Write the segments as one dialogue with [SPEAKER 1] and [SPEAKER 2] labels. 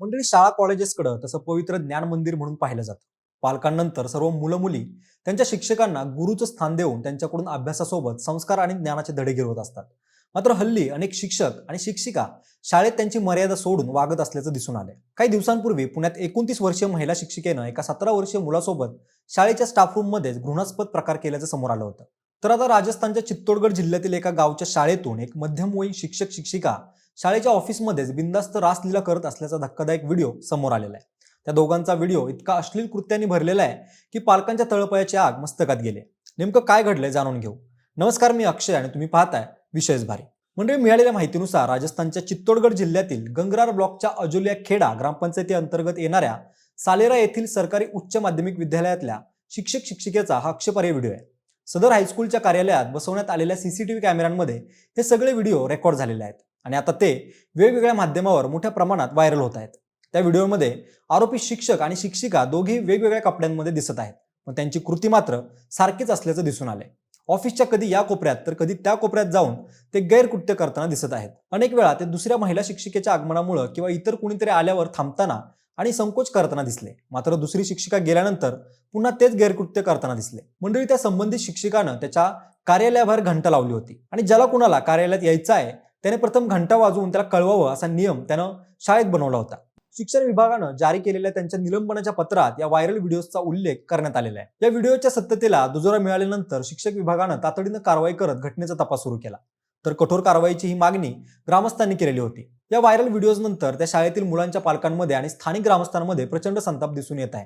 [SPEAKER 1] मंडळी शाळा कॉलेजेसकडं तसं पवित्र ज्ञान मंदिर म्हणून पाहिलं जातं. पालकांनंतर सर्व मुलं मुली त्यांच्या शिक्षकांना गुरुचं स्थान देऊन त्यांच्याकडून अभ्यासासोबत संस्कार आणि ज्ञानाचे धडे गिरवत असतात. मात्र हल्ली अनेक शिक्षक आणि शिक्षिका शाळेत त्यांची मर्यादा सोडून वागत असल्याचं दिसून आलंय. काही दिवसांपूर्वी पुण्यात एकोणतीस वर्षीय महिला शिक्षिकेनं एका सतरा वर्षीय मुलासोबत शाळेच्या स्टाफ रूममध्येच घृणास्पद प्रकार केल्याचं समोर आलं होतं. तर आता राजस्थानच्या चित्तोडगड जिल्ह्यातील एका गावच्या शाळेतून एक मध्यमवयीन शिक्षक शिक्षिका शाळेच्या ऑफिसमध्येच बिंदास्त रासलीला करत असल्याचा धक्कादायक व्हिडिओ समोर आलेला आहे. त्या दोघांचा व्हिडिओ इतका अश्लील कृत्यांनी भरलेला आहे की पालकांच्या तळपयाची आग मस्तकात गेले. नेमकं काय घडलंय जाणून घेऊ. नमस्कार मी अक्षय आणि तुम्ही पाहताय विशेष भारी. मंडळी मिळालेल्या माहितीनुसार राजस्थानच्या चित्तोडगड जिल्ह्यातील गंगरार ब्लॉकच्या अजोलिया खेडा ग्रामपंचायती अंतर्गत येणाऱ्या सालेरा येथील सरकारी उच्च माध्यमिक विद्यालयातल्या शिक्षक शिक्षिकेचा हा आक्षेपार्ह व्हिडिओ आहे. सदर हायस्कूलच्या कार्यालयात बसवण्यात आलेल्या सीसीटीव्ही कॅमेऱ्यांमध्ये हे सगळे व्हिडिओ रेकॉर्ड झालेले आहेत. आणि आता ते वेगवेगळ्या माध्यमावर मोठ्या प्रमाणात व्हायरल होत आहेत. त्या व्हिडिओमध्ये आरोपी शिक्षक आणि शिक्षिका दोघेही वेगवेगळ्या कपड्यांमध्ये दिसत आहेत. पण त्यांची कृती मात्र सारखीच असल्याचं दिसून आले ऑफिसच्या कधी या कोपऱ्यात तर कधी त्या कोपऱ्यात जाऊन ते गैरकृत्य करताना दिसत आहेत. अनेक वेळा ते दुसऱ्या महिला शिक्षिकेच्या आगमनामुळे किंवा इतर कुणीतरी आल्यावर थांबताना आणि संकोच करताना दिसले. मात्र दुसरी शिक्षिका गेल्यानंतर पुन्हा तेच गैरकृत्य करताना दिसले. मंडळी त्या संबंधित शिक्षिकानं त्याच्या कार्यालयाबाहेर घंटा लावली होती आणि ज्याला कुणाला कार्यालयात यायचं आहे त्याने प्रथम घंटा वाजवून त्याला कळवावं असा नियम त्यानं शाळेत बनवला होता. शिक्षण विभागानं जारी केलेल्या त्यांच्या निलंबनाच्या पत्रात या व्हायरल व्हिडिओचा उल्लेख करण्यात आलेला आहे. या व्हिडिओच्या सत्यतेला दुजोरा मिळाल्यानंतर शिक्षक विभागानं तातडीनं कारवाई करत घटनेचा तपास सुरू केला. तर कठोर कारवाईची ही मागणी ग्रामस्थांनी केलेली होती. या व्हायरल व्हिडिओज नंतर त्या शाळेतील मुलांच्या पालकांमध्ये आणि स्थानिक ग्रामस्थांमध्ये प्रचंड संताप दिसून येत आहे.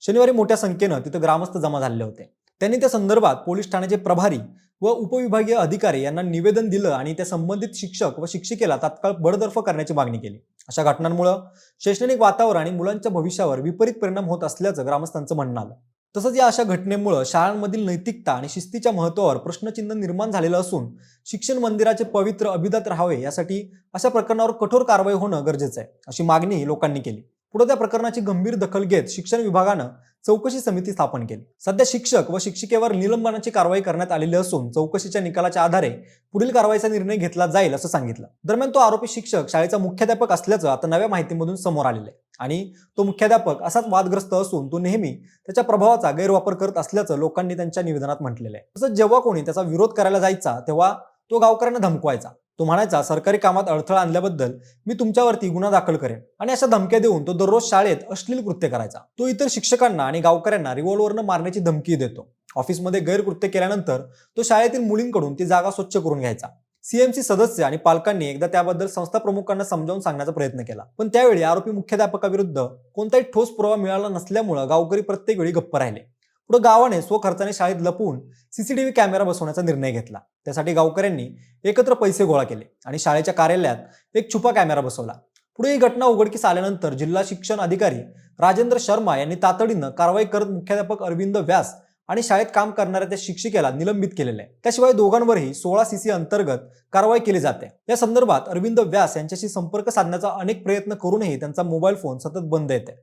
[SPEAKER 1] शनिवारी मोठ्या संख्येनं तिथं ग्रामस्थ जमा झालेले होते. त्यांनी त्या संदर्भात पोलीस ठाण्याचे प्रभारी व उपविभागीय अधिकारी यांना निवेदन दिलं आणि त्या संबंधित शिक्षक व शिक्षिकेला तात्काळ बडदर्फ करण्याची मागणी केली. अशा घटनांमुळे शैक्षणिक वातावरण आणि मुलांच्या भविष्यावर विपरीत परिणाम होत असल्याचं ग्रामस्थांचं म्हणणं आलं. तसंच या अशा घटनेमुळे शाळांमधील नैतिकता आणि शिस्तीच्या महत्वावर प्रश्नचिन्ह निर्माण झालेलं असून शिक्षण मंदिराचे पवित्र अभिदात राहावे यासाठी अशा प्रकरणावर कठोर कारवाई होणं गरजेचं आहे अशी मागणी लोकांनी केली. पुढे त्या प्रकरणाची गंभीर दखल घेत शिक्षण विभागानं चौकशी समिती स्थापन केली. सध्या शिक्षक व शिक्षिकेवर निलंबनाची कारवाई करण्यात आलेली असून चौकशीच्या निकालाच्या आधारे पुढील कारवाईचा निर्णय घेतला जाईल असं सांगितलं. दरम्यान तो आरोपी शिक्षक शाळेचा मुख्याध्यापक असल्याचं आता नव्या माहितीमधून समोर आलेलं आहे. आणि तो मुख्याध्यापक असाच वादग्रस्त असून तो नेहमी त्याच्या प्रभावाचा गैरवापर करत असल्याचं लोकांनी त्यांच्या निवेदनात म्हटलेलं आहे. तसंच जेव्हा कोणी त्याचा विरोध करायला जायचा तेव्हा तो गावकऱ्यांना धमकवायचा. तो म्हणायचा सरकारी कामात अडथळा आणल्याबद्दल मी तुमच्यावरती गुन्हा दाखल करेन. आणि अशा धमक्या देऊन तो दररोज शाळेत अश्लील कृत्य करायचा. तो इतर शिक्षकांना आणि गावकऱ्यांना रिव्हॉल्वरनं मारण्याची धमकी देतो. ऑफिसमध्ये गैरकृत्य केल्यानंतर तो शाळेतील मुलींकडून ती जागा स्वच्छ करून घ्यायचा. सीएमसी सदस्य आणि पालकांनी एकदा त्याबद्दल संस्था प्रमुखांना समजावून सांगण्याचा प्रयत्न केला. पण त्यावेळी आरोपी मुख्याध्यापकाविरुद्ध कोणताही ठोस पुरावा मिळाला नसल्यामुळे गावकरी प्रत्येक वेळी गप्प राहिले. पुढे गावाने स्वखर्चाने शाळेत लपवून सीसीटीव्ही कॅमेरा बसवण्याचा निर्णय घेतला. त्यासाठी गावकऱ्यांनी एकत्र पैसे गोळा केले आणि शाळेच्या कार्यालयात एक छुपा कॅमेरा बसवला. पुढे ही घटना उघडकीस आल्यानंतर जिल्हा शिक्षण अधिकारी राजेंद्र शर्मा यांनी तातडीनं कारवाई करत मुख्याध्यापक अरविंद व्यास आणि शाळेत काम करणाऱ्या त्या शिक्षिकेला निलंबित केलेलं आहे. त्याशिवाय दोघांवरही सोळा सीसी अंतर्गत कारवाई केली जाते. या संदर्भात अरविंद व्यास यांच्याशी संपर्क साधण्याचा अनेक प्रयत्न करूनही त्यांचा मोबाईल फोन सतत बंद येते.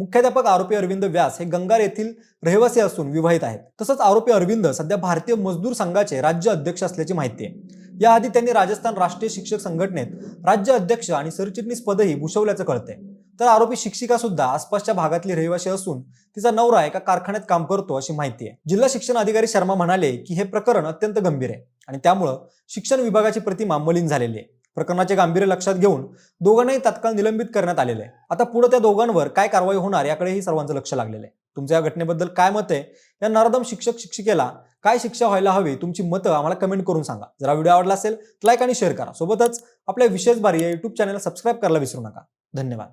[SPEAKER 1] मुख्याध्यापक आरोपी अरविंद व्यास हे गंगार येथील रहिवासी असून विवाहित आहेत. तसंच आरोपी अरविंद सध्या भारतीय मजदूर संघाचे राज्य अध्यक्ष असल्याची माहिती आहे. याआधी त्यांनी राजस्थान राष्ट्रीय शिक्षक संघटनेत राज्य अध्यक्ष आणि सरचिटणीस पदही भूषवल्याचं कळतंय. तर आरोपी शिक्षिका सुद्धा आसपासच्या भागातली रहिवासी असून तिचा नवरा एका कारखान्यात काम करतो अशी माहिती आहे. जिल्हा शिक्षण अधिकारी शर्मा म्हणाले की हे प्रकरण अत्यंत गंभीर आहे आणि त्यामुळं शिक्षण विभागाची प्रतिमा मलिन झालेली आहे. प्रकरणाचे गांभीर्य लक्षात घेऊन दोघांनाही तत्काळ निलंबित करण्यात आलेलं आहे. आता पुढे त्या दोघांवर काय कारवाई होणार याकडेही सर्वांचं लक्ष लागलेलं आहे. तुमच्या या घटनेबद्दल काय मत आहे? या नरदम शिक्षक शिक्षिकेला काय शिक्षा व्हायला हवी? तुमची मतं आम्हाला कमेंट करून सांगा. जर हा व्हिडिओ आवडला असेल तर लाईक आणि शेअर करा. सोबतच आपल्या विशेष बारी या युट्यूब चॅनलला सबस्क्राईब करायला विसरू नका. धन्यवाद.